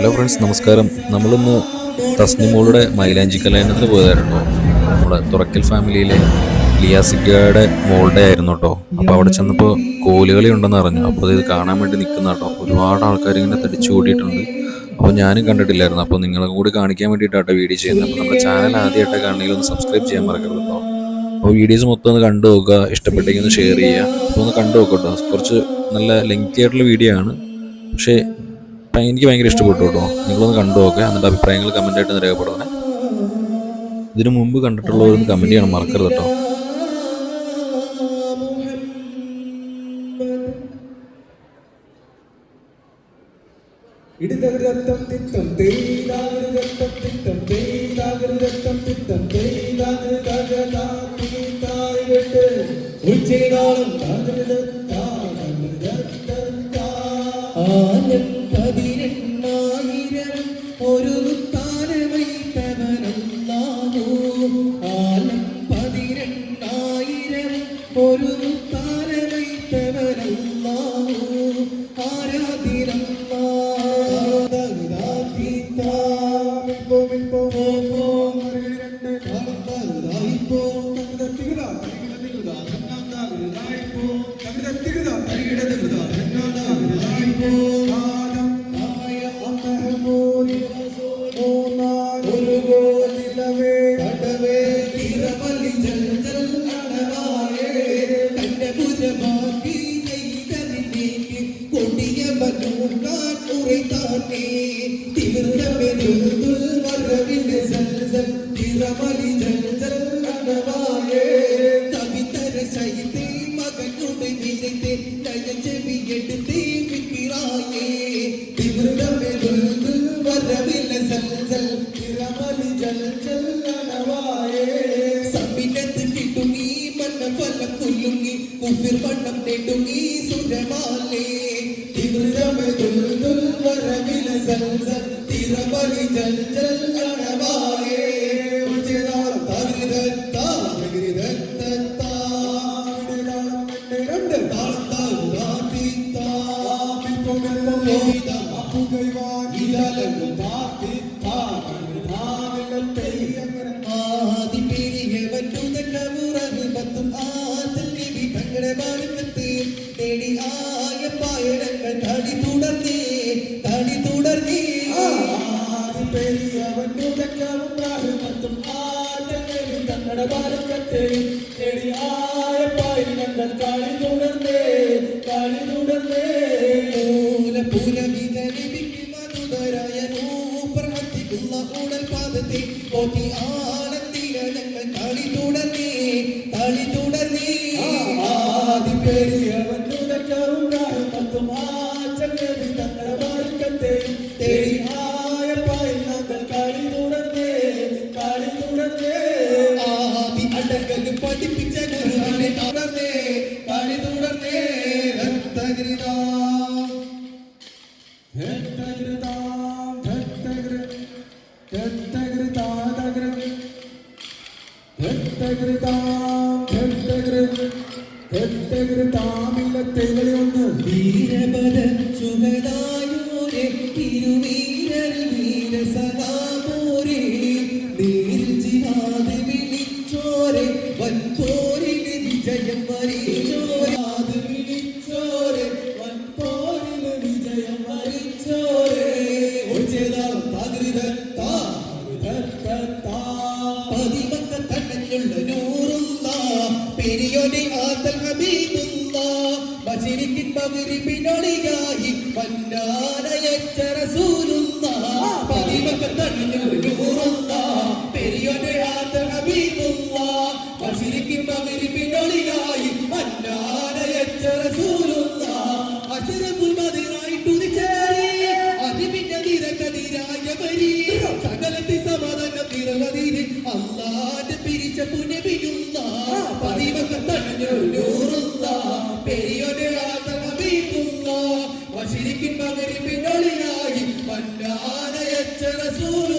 Hello friends നമസ്കാരം. നമ്മളിന്ന് തസ്നിമോളുടെ മൈലാഞ്ചി കല്യാണത്തിന് പോയതായിരുന്നു. നമ്മുടെ തുറക്കൽ ഫാമിലിയിലെ ലിയാസിക്കയുടെ മോളുടെ ആയിരുന്നു കേട്ടോ അപ്പോൾ അവിടെ ചെന്നപ്പോൾ കോലുകളി ഉണ്ടെന്ന് അറിഞ്ഞു. അപ്പോൾ ഇത് കാണാൻ വേണ്ടി നിൽക്കുന്ന കേട്ടോ ഒരുപാട് ആൾക്കാർ ഇങ്ങനെ തടിച്ചു കൂടിയിട്ടുണ്ട്. അപ്പോൾ ഞാനും കണ്ടിട്ടില്ലായിരുന്നു. അപ്പോൾ നിങ്ങളെ കൂടി കാണിക്കാൻ വേണ്ടിയിട്ടാട്ടോ വീഡിയോ ചെയ്യുന്നത്. അപ്പോൾ നമ്മുടെ ചാനൽ ആദ്യമായിട്ട് കാണണമെങ്കിൽ ഒന്ന് സബ്സ്ക്രൈബ് ചെയ്യാൻ മറക്കരുത് കേട്ടോ അപ്പോൾ വീഡിയോസ് മൊത്തം ഒന്ന് കണ്ടു നോക്കുക. ഇഷ്ടപ്പെട്ടെങ്കിൽ ഒന്ന് ഷെയർ ചെയ്യുക. അപ്പോൾ ഒന്ന് കണ്ടു നോക്കുക കേട്ടോ കുറച്ച് നല്ല ലെങ്തി ആയിട്ടുള്ള വീഡിയോ ആണ്. പക്ഷേ എനിക്ക് ഭയങ്കര ഇഷ്ടപ്പെട്ടു കേട്ടോ നിങ്ങളൊന്ന് കണ്ടു നോക്കുക എന്നിട്ട് അഭിപ്രായങ്ങൾ കമന്റായിട്ട് രേഖപ്പെടുത്തണേ ഇതിനു മുമ്പ് കണ്ടിട്ടുള്ളവരൊന്ന് കമന്റ് ചെയ്യണം മറക്കരുത് കേട്ടോ ഇടുതകൃതം തിത്തം തിത്തം തിത്തം Gramado Thank. لعانيت رسول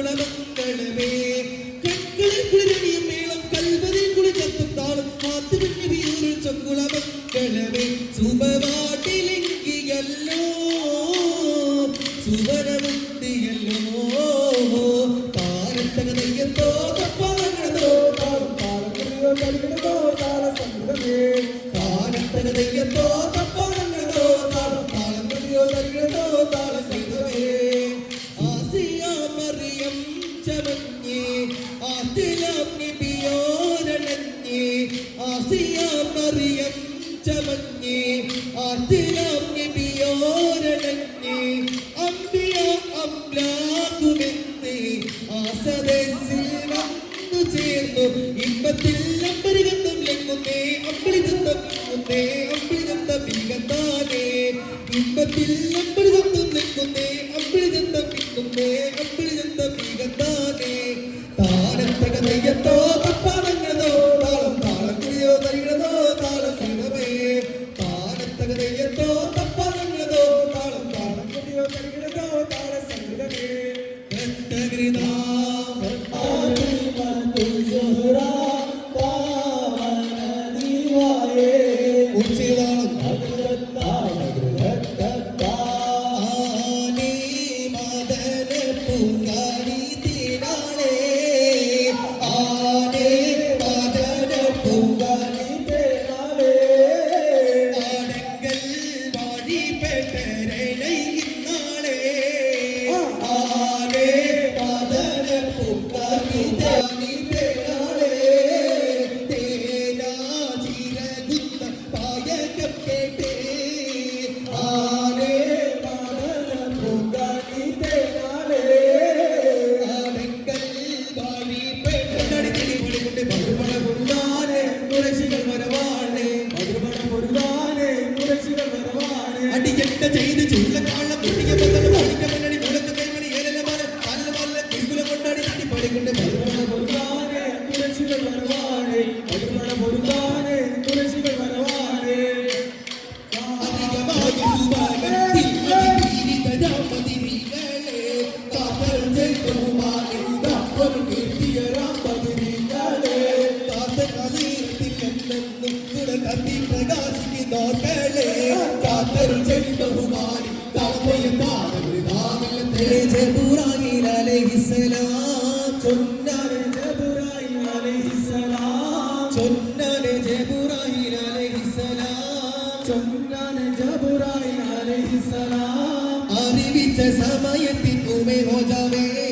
குலமும் Thank you. Thank you. सलाम। आने भी समय तुम्हें हो जावे।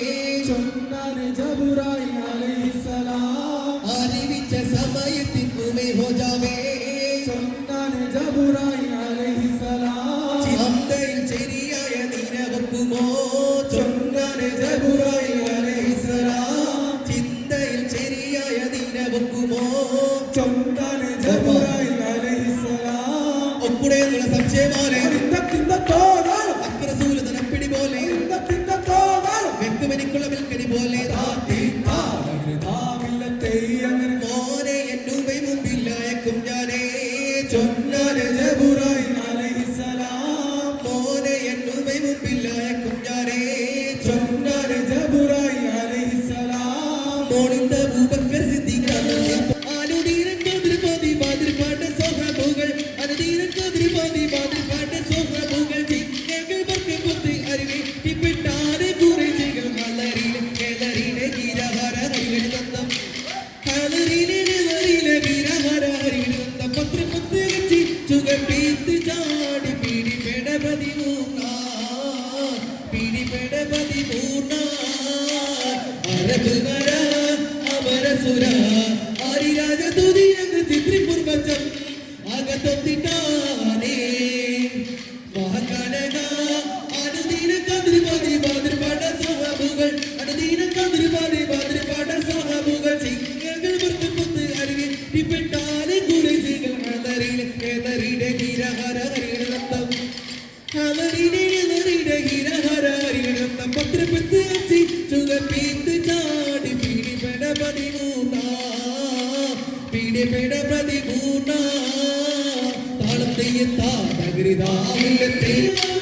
തെയ്യത്താ തകരിതാവില്ല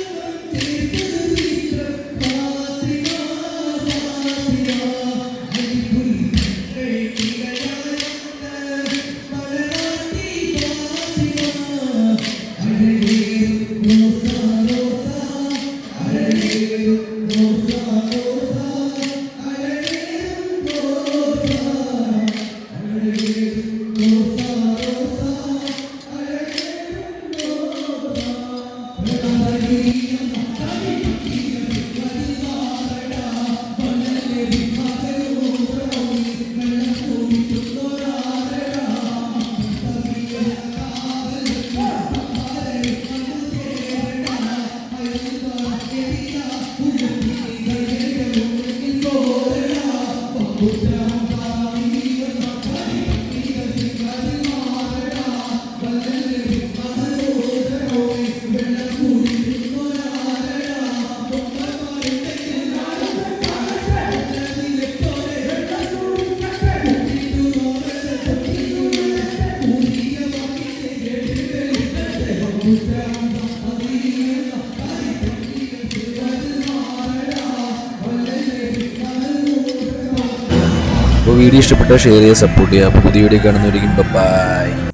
ഇഷ്ടപ്പെട്ടാൽ ഷെയർ ചെയ്യുക സപ്പോർട്ട് ചെയ്യുക. അപ്പോൾ പുതിയ വീഡിയോ കാണുന്നവരിക്കും ബൈ